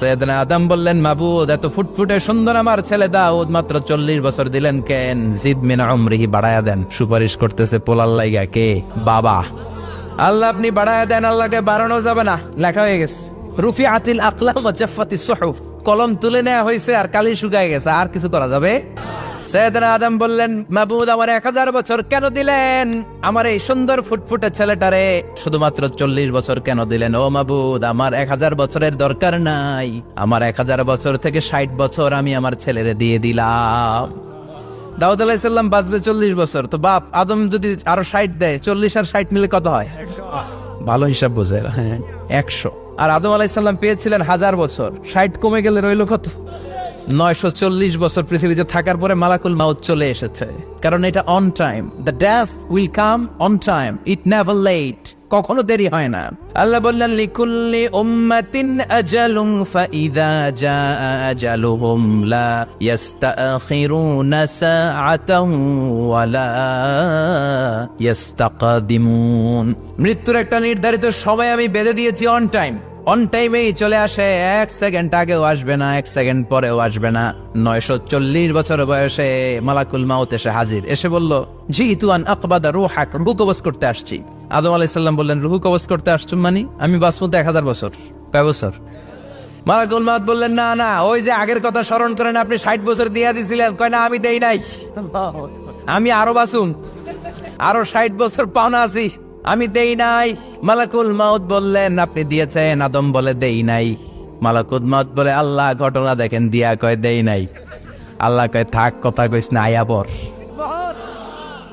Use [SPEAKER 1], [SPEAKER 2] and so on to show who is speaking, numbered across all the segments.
[SPEAKER 1] সৈয়দনা আদম বললেন, মাবুদ, এত ফুটফুটে সুন্দর আমার ছেলে দাউদ, মাত্র চল্লিশ বছর দিলেন কেন? জিদ মিনা অমরিহি বাড়ায়া দেন। সুপারিশ করতেছে পোলার লাইগা কে? বাবা। আল্লাহ আপনি বাড়ায়া দেন, আল্লাহকে বাড়ানো যাবে না। লেখা হয়ে গেছে। রুফি আতিল আকলাম জাফাতি সুহুফ। কলম তুলে নেওয়া হয়েছে আর কালি শুকায় গেছে। আর কিছু করা যাবে? সৈয়দনা আদম বললেন মাহবুদ আমার এক হাজার বছর কেন দিলেন? আমার এই সুন্দর ফুটফুটে ছেলেটারে শুধুমাত্র চল্লিশ বছর কেন দিলেন? ও মাহবুদ আমার এক হাজার বছরের দরকার নাই। আমার এক হাজার বছর থেকে ষাট বছর আমি আমার ছেলেরে দিয়ে দিলাম। দাউদ আলাইসাল্লাম বাঁচবে চল্লিশ বছর। তো বাপ, আদম যদি আরও ষাট দেয়, চল্লিশ আর ষাট মিলে কত হয়? ভালো হিসাব বোঝে হ্যাঁ একশো। আর আদম আলাইসাল্লাম পেয়েছিলেন হাজার বছর। ষাট কমে গেলে রইল কত? নয়শো চল্লিশ বছর পৃথিবীতে থাকার পরে মালাকুল মাউত চলে এসেছে। কারণ এটা on time the daff will come on time it never late কখনো দেরি হয় না। আল্লাহ বললেন, লিকুল্লি উম্মাতিন আজালুম ফাইদা জা আজালুহুম লা ইয়াস্তাখিরুনা সাআতাও ওয়ালা ইয়াস্তাকদিমুন। মৃত্যুর একটা নির্ধারিত সময় আমি বেঁধে দিয়েছি অন টাইম অন টাইমেই চলে আসে, এক সেকেন্ড আগেও আসবে না, এক সেকেন্ড পরেও আসবে না। নয়শো চল্লিশ বছর বয়সে মালাকুল মাউত এসে হাজির। এসে বলল জি তুয়ান আকবাদা রুহাক রুহু করতে আসছি। আদম আলাইসাল্লাম বললেন রুহু কবজ করতে আসছো মানি? আমি এক হাজার বছর কয় বছর? মালাকুল বললেন না না ওই যে আগের কথা স্মরণ করেন আপনি ষাট বছর দিয়া দিছিলেন কয় না আমি দেই নাই। আমি আরও বাসুম আরও ষাট বছর পাওনা আছি আমি দেই নাই। মালাকুল মাউত বললেন আপনি দিয়েছেন আদম বলে দেই নাই। মালাকুল মাউত বলে আল্লাহ ঘটনা দেখেন দিয়া কয় দেই নাই। আল্লাহ কয় থাক কথা কইস না আয়া বর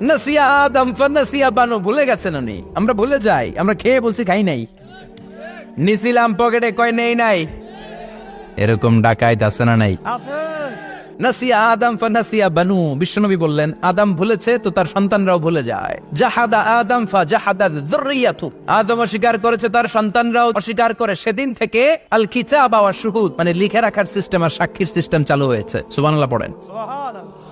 [SPEAKER 1] নাসিয়া আদম নাসিয়া বানু, ভুলে গেছেন উনি? আমরা ভুলে যাই, আমরা খেয়ে বলছি খাই নাই। নিছিলাম পকেটে কয় নেই নাই। এরকম ডাকাইত আছে না নাই? নাসিয়া আদম ফানাসিয়া বানু, বিশ্বনবী বললেন, আদম ভুলেছে তো তার সন্তানরাও ভুলে যায়। জাহাদা আদম ফা জাহাদা আদম অস্বীকার করেছে তার সন্তানরাও অস্বীকার করে। সেদিন থেকে আল কিতাব ওয়া শুহুদ মানে লিখে রাখার সিস্টেম আর সাক্ষীর সিস্টেম চালু হয়েছে। সুবহানাল্লাহ পড়েন।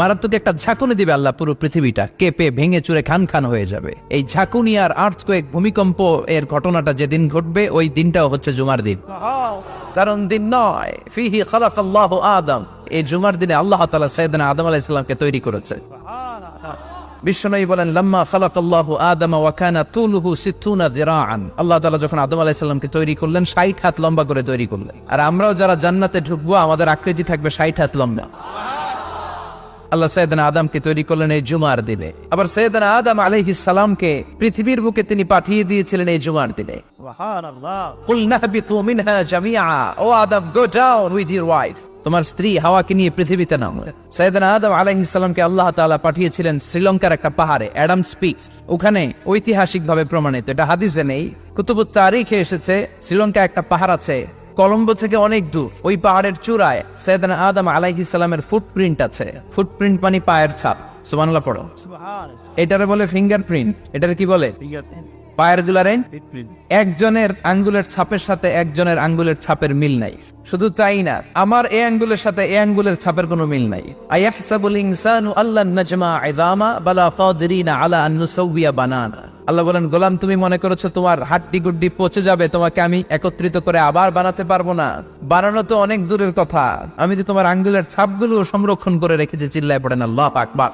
[SPEAKER 1] মারাত্মক একটা ঝাঁকুনি দিবে আল্লাহ পুরো পৃথিবীটা। কেঁপে, ভেঙে চুরে খান খান হয়ে যাবে। এই ঝাঁকুনি আর আর্থকোয়েক ভূমিকম্প এর ঘটনাটা যেদিন ঘটবে, ওই দিনটাও হচ্ছে জুমার দিন। কারণ দিন নয়, ফিহি খালাক আল্লাহ আদম। এই জুমার দিনে আল্লাহ তাআলা সাইয়েদনা আদম আলাইহিস সালামকে তৈরি করেছে। বিশ্বনবী বলেন, লাম্মা খালাক আল্লাহ আদম ওয়া কানা তুলুহু সিত্তুনা যিরাআন। আল্লাহ তাআলা যখন আদম আলাইহিস সালামকে তৈরি করলেন 60 হাত লম্বা করে তৈরি করলেন। আর আমরাও যারা জান্নাতে ঢুকবো, আমাদের আকৃতি থাকবে 60 হাত লম্বা। আল্লাহ সৈয়দনা আদমকে তৈরি করলেন এই জুমার দিনে। আবার সৈয়দনা আদম আলাইহিস সালামকে পৃথিবীর বুকে তিনি পাঠিয়ে দিয়েছিলেন এই জুমার দিনে। কুল নাহবিতু মিনহা জামিআ। O Adam go down with your wife তোমার স্ত্রী হাওয়াকে নিয়ে পৃথিবীতে নামো। সৈয়দনা আদম আলাইহিস সালামকে আল্লাহ তাআলা পাঠিয়েছিলেন শ্রীলঙ্কার একটা পাহাড়ে অ্যাডাম স্পিক ওখানে ঐতিহাসিকভাবে প্রমাণিত এটা হাদিসে নেই। কুতুবুত তারিখে এসেছে শ্রীলঙ্কা একটা পাহাড় আছে কলম্বো থেকে অনেক দূর ওই পাহাড়ের চূড়ায় সৈয়দান আদম আলাইহিস ইসলামের ফুটপ্রিন্ট আছে। ফুটপ্রিন্ট মানে পায়ের ছাপ। সুবহানাল্লাহ পড়ো। এটারে বলে ফিঙ্গারপ্রিন্ট এটারে কি বলে? পায়ের গুলারেন একজনের আঙ্গুলের ছাপের সাথে একজনের আঙ্গুলের ছাপের মিল নাই। শুধু তাই না আমার এই আঙ্গুলের সাথে এই আঙ্গুলের ছাপের কোনো মিল নাই। আয়াহসাবুল ইনসানু আল্লাহ নাজমা ইযামা বালা আলা আন নুসাউবিয়া বানানা। আল্লাহ বলেন গোলাম তুমি মনে করেছ তোমার হাড্ডি গুড্ডি পচে যাবে তোমাকে আমি একত্রিত করে আবার বানাতে পারব না। বানানো তো অনেক দূরের কথা। আমি তো তোমার আঙ্গুলের ছাপগুলো সংরক্ষণ করে রেখেছি চিল্লায় পড়েন আল্লাহ আকবার।